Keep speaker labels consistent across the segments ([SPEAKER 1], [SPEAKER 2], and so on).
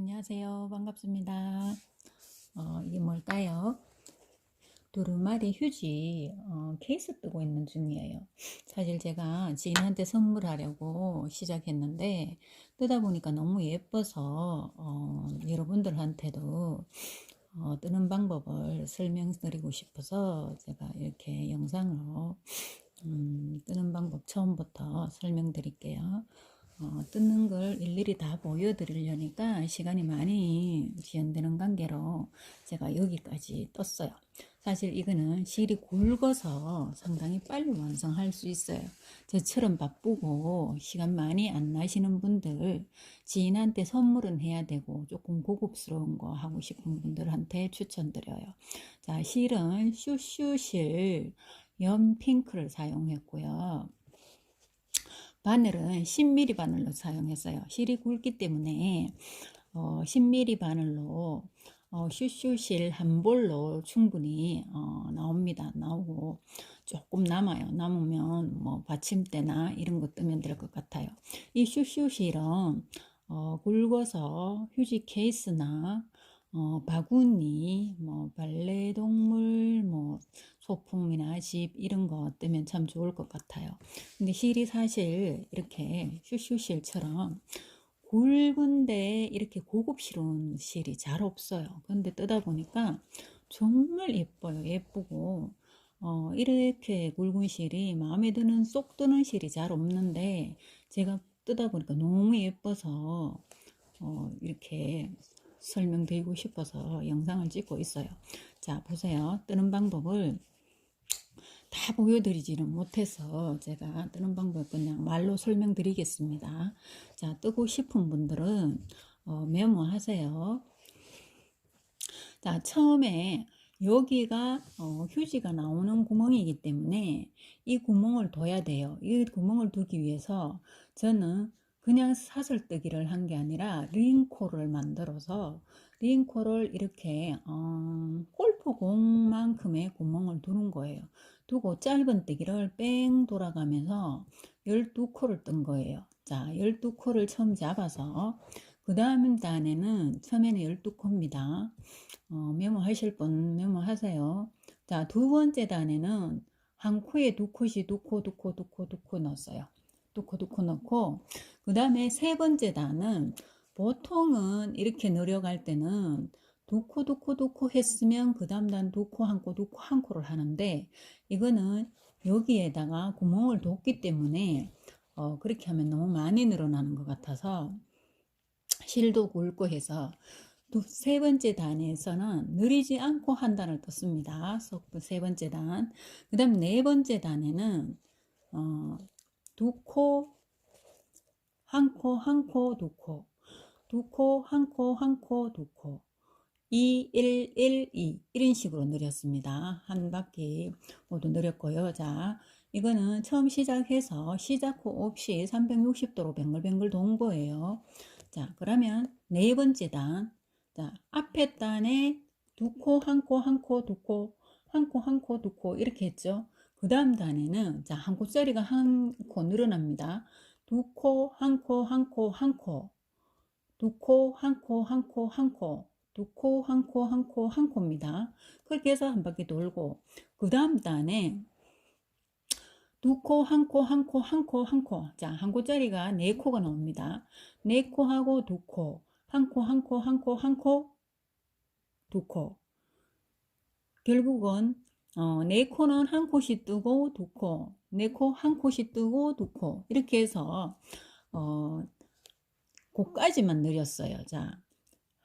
[SPEAKER 1] 안녕하세요. 반갑습니다. 어, 이게 뭘까요? 두루마리 휴지 어, 케이스 뜨고 있는 중이에요. 사실 제가 지인한테 선물하려고 시작했는데 뜨다 보니까 너무 예뻐서 어, 여러분들한테도 어, 뜨는 방법을 설명드리고 싶어서 제가 이렇게 영상으로 음, 뜨는 방법 처음부터 설명드릴게요. 어, 뜯는 걸 일일이 다 보여드리려니까 시간이 많이 지연되는 관계로 제가 여기까지 떴어요. 사실 이거는 실이 굵어서 상당히 빨리 완성할 수 있어요. 저처럼 바쁘고 시간 많이 안 나시는 분들, 지인한테 선물은 해야 되고 조금 고급스러운 거 하고 싶은 분들한테 추천드려요. 자, 실은 슈슈실 연핑크를 사용했고요. 바늘은 10mm 바늘로 사용했어요. 실이 굵기 때문에 어, 10mm 바늘로 어, 슈슈실 한 볼로 충분히 어, 나옵니다. 나오고 조금 남아요. 남으면 뭐 받침대나 이런 거 뜨면 될 것 같아요. 이 슈슈실은 어, 굵어서 휴지 케이스나 어, 바구니, 뭐 발레동물, 뭐 소품이나 집 이런 거 뜨면 참 좋을 것 같아요. 근데 실이 사실 이렇게 슈슈실처럼 굵은데 이렇게 고급스러운 실이 잘 없어요. 근데 뜨다 보니까 정말 예뻐요. 예쁘고 어, 이렇게 굵은 실이 마음에 드는 쏙 드는 실이 잘 없는데 제가 뜨다 보니까 너무 예뻐서 어, 이렇게 설명드리고 싶어서 영상을 찍고 있어요. 자, 보세요. 뜨는 방법을 다 보여드리지는 못해서 제가 뜨는 방법 그냥 말로 설명드리겠습니다. 자, 뜨고 싶은 분들은 어, 메모하세요. 자, 처음에 여기가 어, 휴지가 나오는 구멍이기 때문에 이 구멍을 둬야 돼요. 이 구멍을 두기 위해서 저는 그냥 사슬뜨기를 한 게 아니라 링코를 만들어서 링코를 이렇게 어, 골프공만큼의 구멍을 두는 거예요. 두고 짧은 뜨기를 뺑 돌아가면서 12코를 뜬 거예요. 자, 12코를 처음 잡아서 그 다음 단에는 처음에는 12코입니다. 어, 메모하실 분 메모하세요. 자, 두 번째 단에는 한 코에 두 콧이 두 코, 두 코, 두 코, 두 코 넣었어요. 두 코, 두 코 넣고 그 다음에 세 번째 단은 보통은 이렇게 내려갈 때는 두 코, 두 코, 두코 했으면 그 다음 단두 코, 한 코, 두 코, 한 코를 하는데 이거는 여기에다가 구멍을 뒀기 때문에 어, 그렇게 하면 너무 많이 늘어나는 것 같아서 실도 굵고 해서 두, 세 번째 단에서는 느리지 않고 한 단을 떴습니다. 세 번째 단. 그 다음 네 번째 단에는 어, 두 코, 한 코, 한 코, 두 코. 두 코, 한 코, 한 코, 두 코. 2, 1, 1, 2 이런 식으로 늘렸습니다. 한 바퀴 모두 늘렸고요. 자, 이거는 처음 시작해서 시작 후 없이 360도로 뱅글뱅글 돈 거예요. 자, 그러면 네 번째 단. 자, 앞에 단에 두 코, 한 코, 한 코, 두 코, 한 코, 한 코, 두 코 이렇게 했죠. 그 다음 단에는 자, 한 코짜리가 한 코 늘어납니다. 두 코, 한 코, 한 코, 한 코. 두 코, 한 코, 한 코, 한 코. 두 코, 한 코, 한 코, 한 코입니다. 그렇게 해서 한 바퀴 돌고 그 다음 단에 두 코, 한 코, 한 코, 한 코, 한 코. 자, 한 코짜리가 네 코가 나옵니다. 네 코하고 두 코, 한 코, 한 코, 한 코, 한 코, 두 코. 결국은 어, 네 코는 한 코씩 뜨고 두 코, 네 코, 한 코씩 뜨고 두 코. 이렇게 해서 어, 고까지만 늘렸어요. 자,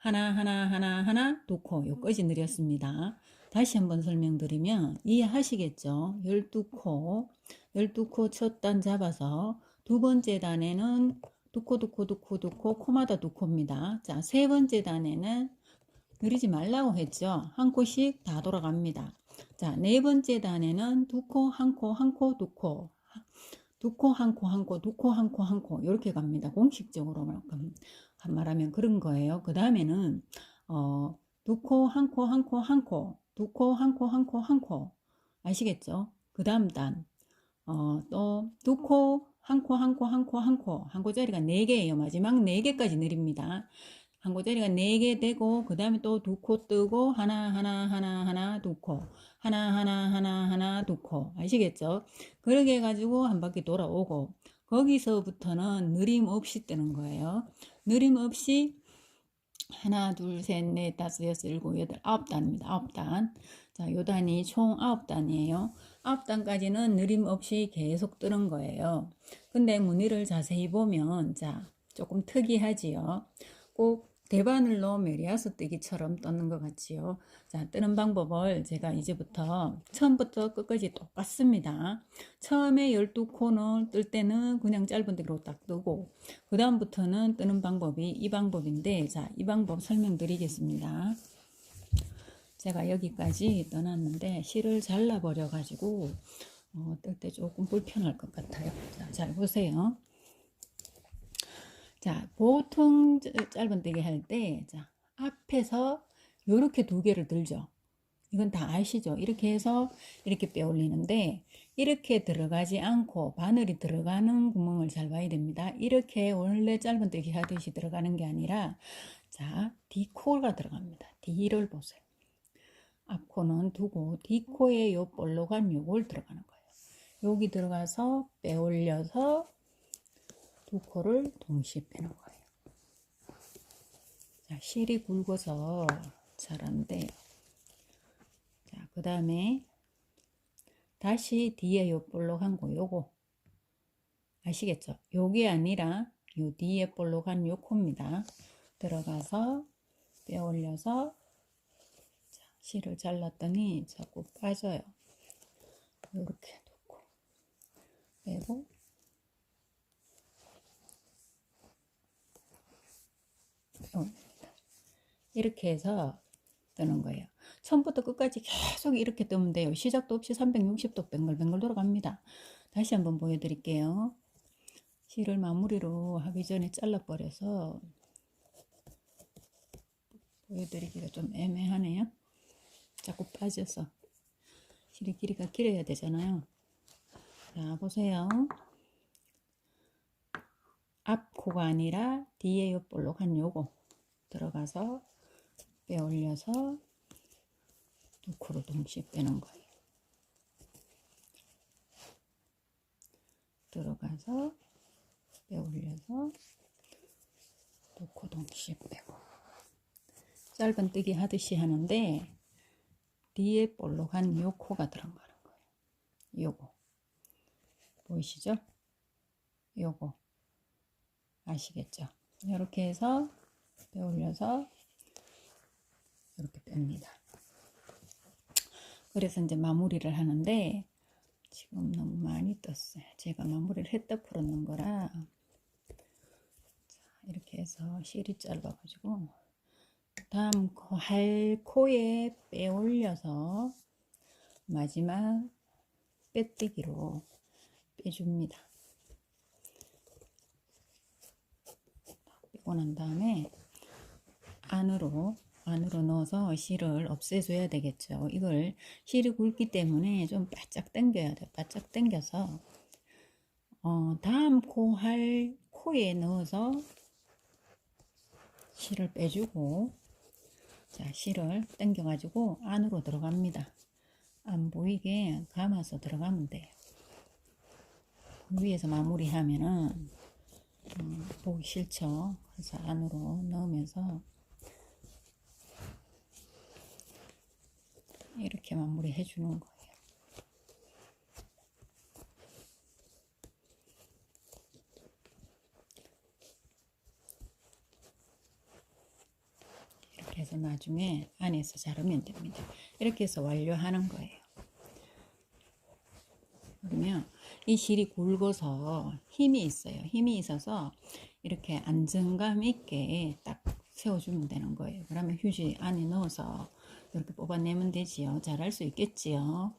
[SPEAKER 1] 하나, 하나, 하나, 하나, 두 코. 요까지 늘렸습니다. 다시 한번 설명드리면 이해하시겠죠? 12코, 12코 첫 단 잡아서 두 번째 단에는 두 코, 두 코, 두 코, 두 코, 코마다 두 코입니다. 자, 세 번째 단에는 느리지 말라고 했죠? 한 코씩 다 돌아갑니다. 자, 네 번째 단에는 두 코, 한 코, 한 코, 두 코. 두 코, 한 코, 한 코, 두 코, 한 코, 한 코. 이렇게 갑니다. 공식적으로 말하면 그런 거예요. 그 다음에는, 어, 두 코, 한 코, 한 코, 한 코. 두 코, 한 코, 한 코, 한 코. 아시겠죠? 그 다음 단. 어, 또, 두 코, 한 코, 한 코, 한 코, 한 코. 한 코짜리가 네 개예요. 마지막 네 개까지 내립니다. 한 고자리가 네 개 되고 그 다음에 또 두 코 뜨고 하나 하나 하나 하나 두 코 하나 하나 하나 하나 두 코 아시겠죠? 그렇게 해가지고 한 바퀴 돌아오고 거기서부터는 느림 없이 뜨는 거예요. 느림 없이 하나 둘셋넷 다섯 여섯 일곱 여덟 아홉 단입니다. 아홉 단. 자, 요 단이 총 아홉 단이에요. 아홉 단까지는 느림 없이 계속 뜨는 거예요. 근데 무늬를 자세히 보면 자 조금 특이하지요. 꼭 대바늘 로 메리아스 뜨기처럼 떠는 것 같지요. 자, 뜨는 방법을 제가 이제부터 처음부터 끝까지 똑같습니다. 처음에 12코너 뜰 때는 그냥 짧은 데로 딱 뜨고 그 다음부터는 뜨는 방법이 이 방법인데 자, 이 방법 설명드리겠습니다. 제가 여기까지 떠났는데 실을 잘라버려 가지고 어, 뜰 때 조금 불편할 것 같아요. 자, 잘 보세요. 자, 보통 짧은뜨기 할 때, 자, 앞에서 요렇게 두 개를 들죠. 이건 다 아시죠? 이렇게 해서 이렇게 빼 올리는데, 이렇게 들어가지 않고 바늘이 들어가는 구멍을 잘 봐야 됩니다. 이렇게 원래 짧은뜨기 하듯이 들어가는 게 아니라, 자, D코가 들어갑니다. D를 보세요. 앞코는 두고 D코에 요 볼록한 요걸 들어가는 거예요. 여기 들어가서 빼 올려서 두 코를 동시에 빼는 거예요. 자, 실이 굵어서 잘 안 돼요. 자, 그 다음에 다시 뒤에 요 볼록한 거 요거 아시겠죠? 요게 아니라 요 뒤에 볼록한 요 코입니다. 들어가서 빼 올려서 자, 실을 잘랐더니 자꾸 빠져요. 이렇게 놓고 빼고 올립니다. 이렇게 해서 뜨는 거예요. 처음부터 끝까지 계속 이렇게 뜨면 돼요. 시작도 없이 360도 뱅글뱅글 돌아갑니다. 다시 한번 보여드릴게요. 실을 마무리로 하기 전에 잘라버려서 보여드리기가 좀 애매하네요. 자꾸 빠져서 실이 길이가 길어야 되잖아요. 자 보세요. 앞 코가 아니라 뒤에 요 볼록 한 요거 들어가서 빼 올려서 두 코로 동시에 빼는 거예요. 들어가서 빼 올려서 두코 동시에 빼고 짧은 뜨기 하듯이 하는데 뒤에 볼록한 요 코가 들어가는 거예요. 요거 보이시죠? 요거 아시겠죠? 이렇게 해서 빼 올려서 이렇게 뺍니다. 그래서 이제 마무리를 하는데 지금 너무 많이 떴어요. 제가 마무리를 했다 풀었는 거라 자, 이렇게 해서 실이 짧아가지고 다음 할 코에 빼 올려서 마지막 빼뜨기로 빼줍니다. 빼고 난 다음에 안으로 안으로 넣어서 실을 없애줘야 되겠죠. 이걸 실이 굵기 때문에 좀 바짝 당겨야 돼요. 바짝 당겨서 어, 다음 코 할 코에 넣어서 실을 빼주고 자 실을 당겨 가지고 안으로 들어갑니다. 안 보이게 감아서 들어가면 돼요. 위에서 마무리하면은 음, 보기 싫죠. 그래서 안으로 넣으면서 이렇게 마무리 해주는 거예요. 이렇게 해서 나중에 안에서 자르면 됩니다. 이렇게 해서 완료하는 거예요. 그러면 이 실이 굵어서 힘이 있어요. 힘이 있어서 이렇게 안정감 있게 딱 세워주면 되는 거예요. 그러면 휴지 안에 넣어서 이렇게 뽑아내면 되지요. 잘할 수 있겠지요.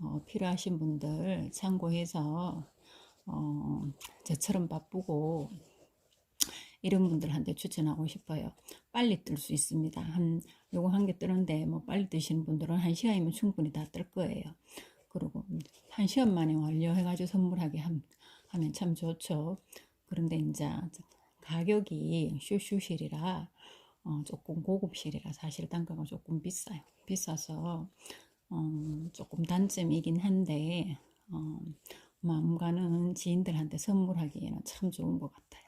[SPEAKER 1] 어, 필요하신 분들 참고해서 어, 저처럼 바쁘고 이런 분들한테 추천하고 싶어요. 빨리 뜰 수 있습니다. 한 요거 한 개 뜨는데 뭐 빨리 뜨시는 분들은 한 시간이면 충분히 다 뜰 거예요. 그리고 한 시간 만에 완료해가지고 선물하게 함, 하면 참 좋죠. 그런데 이제 가격이 슈슈실이라 어, 조금 고급 실이라 사실 단가가 조금 비싸요. 비싸서 어, 조금 단점이긴 한데 어, 마음 가는 지인들한테 선물하기에는 참 좋은 것 같아요.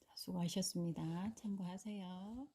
[SPEAKER 1] 자, 수고하셨습니다. 참고하세요.